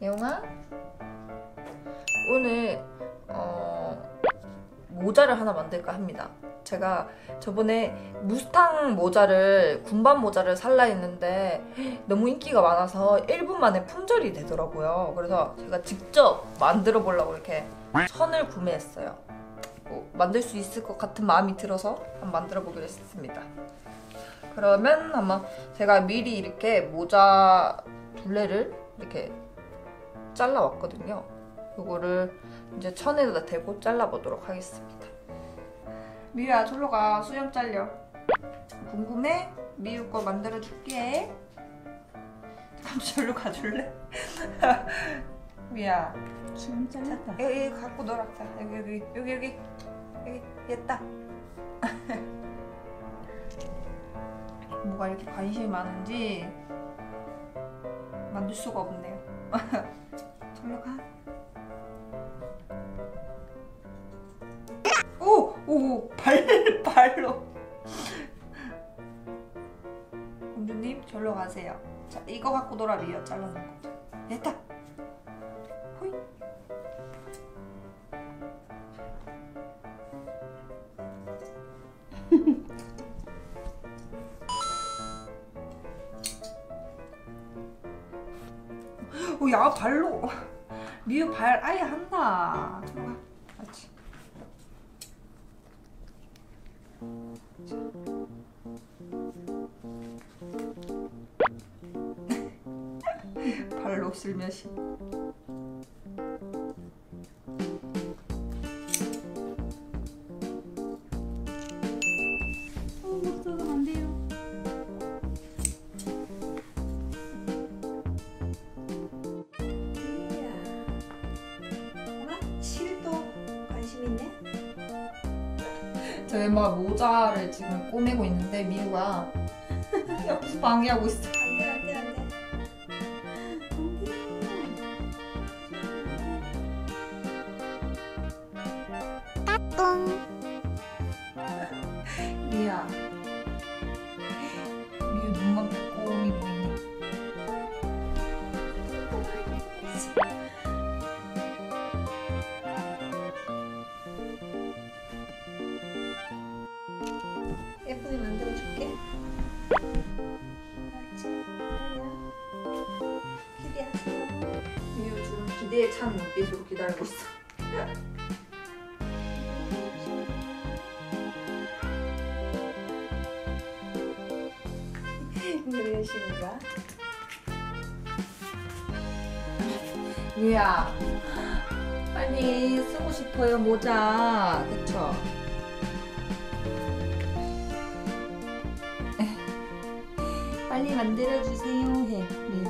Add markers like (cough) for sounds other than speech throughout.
예용아 오늘 어, 모자를 하나 만들까 합니다. 제가 저번에 무스탕 모자를 군밤 모자를 살라 했는데 너무 인기가 많아서 1분 만에 품절이 되더라고요. 그래서 제가 직접 만들어 보려고 이렇게 천을 구매했어요. 뭐 만들 수 있을 것 같은 마음이 들어서 한번 만들어 보기로 했습니다. 그러면 한번 제가 미리 이렇게 모자 둘레를 이렇게 잘라왔거든요. 이거를 이제 천에다 대고 잘라보도록 하겠습니다. 미유야, 절로 가. 수염 잘려. 궁금해? 미유 거 만들어줄게. 그럼 절로 가줄래? (laughs) 미야, 수염 잘랐다. 여기, 여기 갖고 놀아. 자, 여기, 여기, 여기, 여기. 여기, 됐다. (laughs) 뭐가 이렇게 관심이 많은지 만들 수가 없네요. (laughs) 절로 가. 오! 오! 발, (laughs) 발로. 공주님, 절로 가세요. 자, 이거 갖고 놀아, 미어. 잘라놓은 거. 됐다. 호이. (laughs) 오, 야, 발로. 미유 발 아예 한다. 들어가. 그렇지. 발로 쓸며시. 막 모자를 지금 꼬매고 있는데 미유가 (laughs) 옆에서 방해하고 있어. 안돼 안돼 안돼. 미야. 예쁘게 만들어줄게. 기대야. 미유 지금 기대에 찬 눈빛으로 기다리고 있어. 이런 식인가? 미야. 빨리 쓰고 싶어요 모자. 그쵸? 만들어 주세요 해. 미유.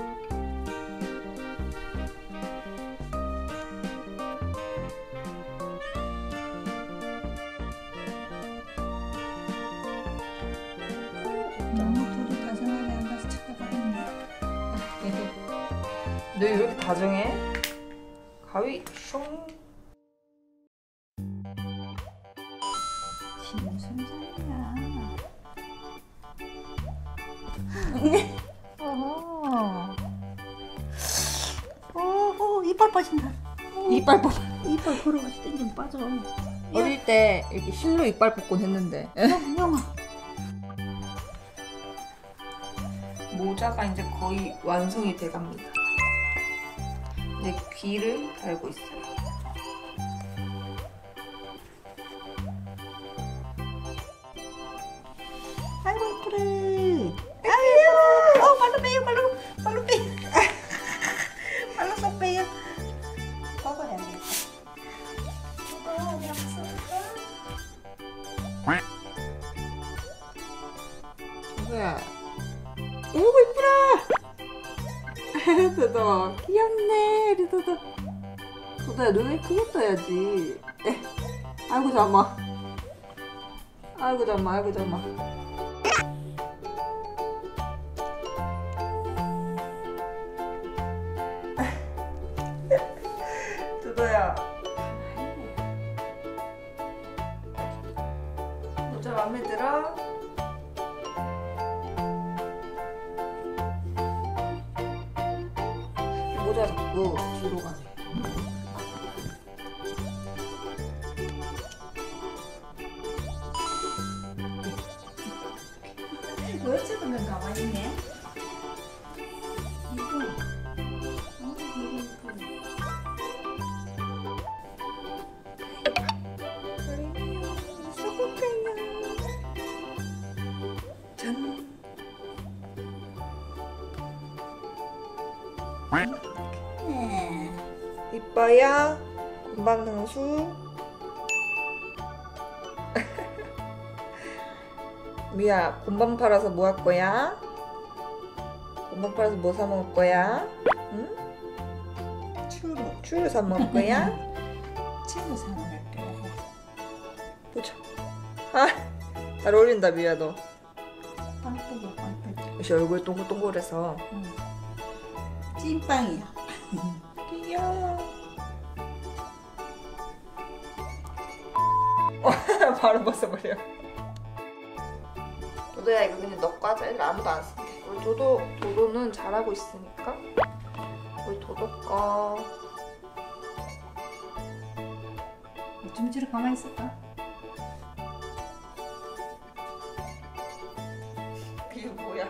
너무 둘이 다정하게 앉아서 쳐다보겠네. 너왜 이렇게 다정해? 가위 숑. 어허. 어허, 이빨 빠진다. 이빨 뽑. 이빨 걸어가지고 땡좀 빠져. 어릴 때 이렇게 실로 이빨 뽑곤 했는데 영, 영아. 모자가 이제 거의 완성이 돼갑니다. 이제 귀를 달고 있어요. 아이고, 이쁘래. 도도 귀엽네. 우리 도도 도도야 눈을 크게 떠야지. 에. 아이고 잠마 아이고 잠마 아이고 잠마 모자 자꾸 뒤로 가네. 왜 어쩌던 건 가만히 있네? 이거. 어, 이거 이거. 짠. 네. 이뻐야 금방상수 미야 곰방 팔아서 뭐 할 거야? 곰방 팔아서 뭐 사 먹을 거야? 응? 추루. 추를 사 먹을 거야? (laughs) 친구 사는 거야. 보자 아, 잘 어울린다 미야 너. 역시 얼굴 동글동글해서 응. 찐빵이야. (laughs) 귀여워 (laughs) 바로 벗어버려 도도야 이거 그냥 너 과자 애들 아무도 안 쓴대 우리 도도, 도도는 잘하고 있으니까. 우리 도도 거좀 저리 가만히 있을까? 이게 뭐야